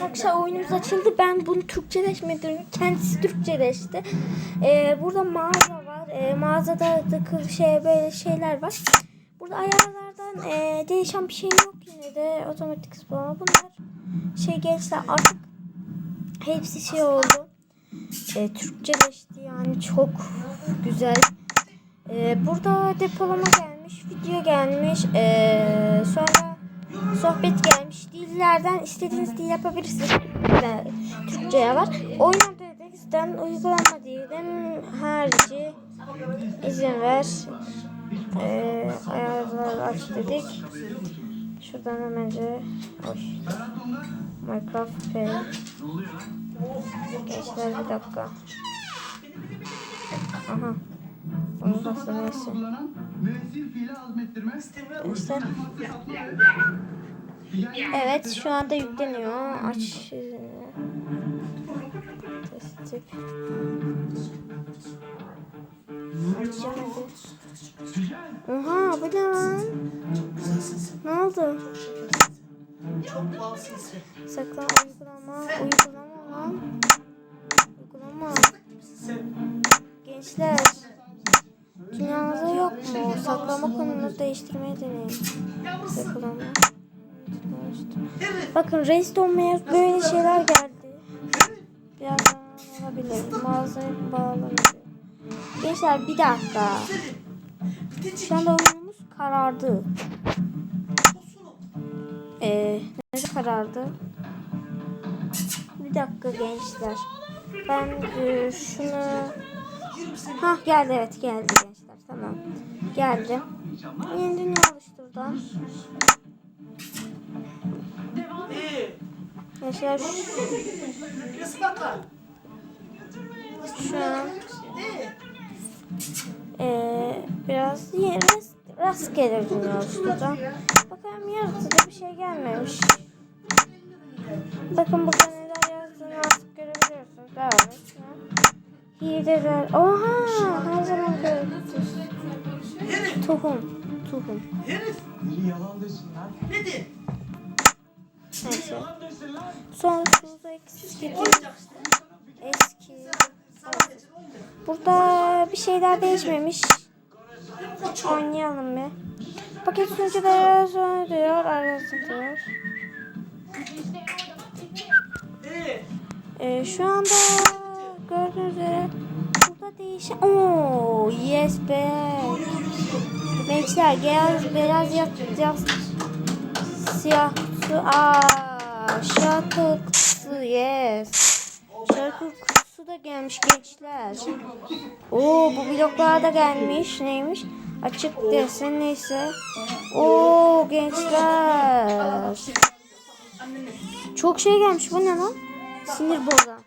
Arkadaşlar oyunumuz açıldı. Ben bunu Türkçeleşmedim. Kendisi Türkçeleşti. Ee, burada mağaza var. Ee, mağazada da şey böyle şeyler var. Burada ayarlardan ee, değişen bir şey yok yine de otomatik zıplama bunlar. Şey gençler artık hepsi şey oldu. Ee, Türkçeleşti yani çok güzel. Ee, burada depolama gelmiş, video gelmiş, ee, sonra sohbet gelmiş. Dillerden istediğiniz dil yapabilirsiniz. Türkçe'ye var. Oyun dedeksten uygulama diyelim. Harici izin ver. Ee, ayarlar aç dedik. Şuradan hemenci oy. Minecraft. Gençler bir dakika. Aha. Onu da neyse. Gençler. Evet şu anda yükleniyor. Aç. Test. Oha bu ne lan? Ne oldu? Saklan uygulama. Uygulama lan. Uygulama. Gençler. Dünyanızda yok mu? Saklama konumuzu değiştirmeyi deneyin. Uygulama. Bakın reis olmaya böyle şeyler geldi. Birazdan olabilir. Mağazaya bağlanabilir. Gençler bir dakika. Şu anda oyunumuz karardı. Ee, ne karardı? Bir dakika gençler. Ben e, şunu... Ha geldi evet geldi gençler tamam. Geldi. Yeni dünya oluşturdu. Gençler şu, an İyi. e, biraz rast, rastgele oluşturdu. Bakalım yaratıcı bir şey gelmemiş. Bakın burada neler yazdığını artık görebiliyorsunuz. Devam et. Hileler. Oha! Her zaman görüyoruz. Herif. Tohum. Tohum. Herif. Yalan desinler. Ne de? Neyse. Sonsuz işte. Eski. Burada bir şeyler değişmemiş. Oynayalım bir. Paket sunucuları sonra diyor. Arasın diyor. Ee, şu anda gördüğünüz üzere burada değişen... Oo, yes be. Gençler beyaz beyaz yat yat siyah. Aa, şarkı kutusu yes. Şarkı kutusu da gelmiş gençler. Oo bu bloklar da gelmiş. Neymiş? Açık desin neyse. Oo gençler. Çok şey gelmiş. Bu ne lan? Sinir bozan.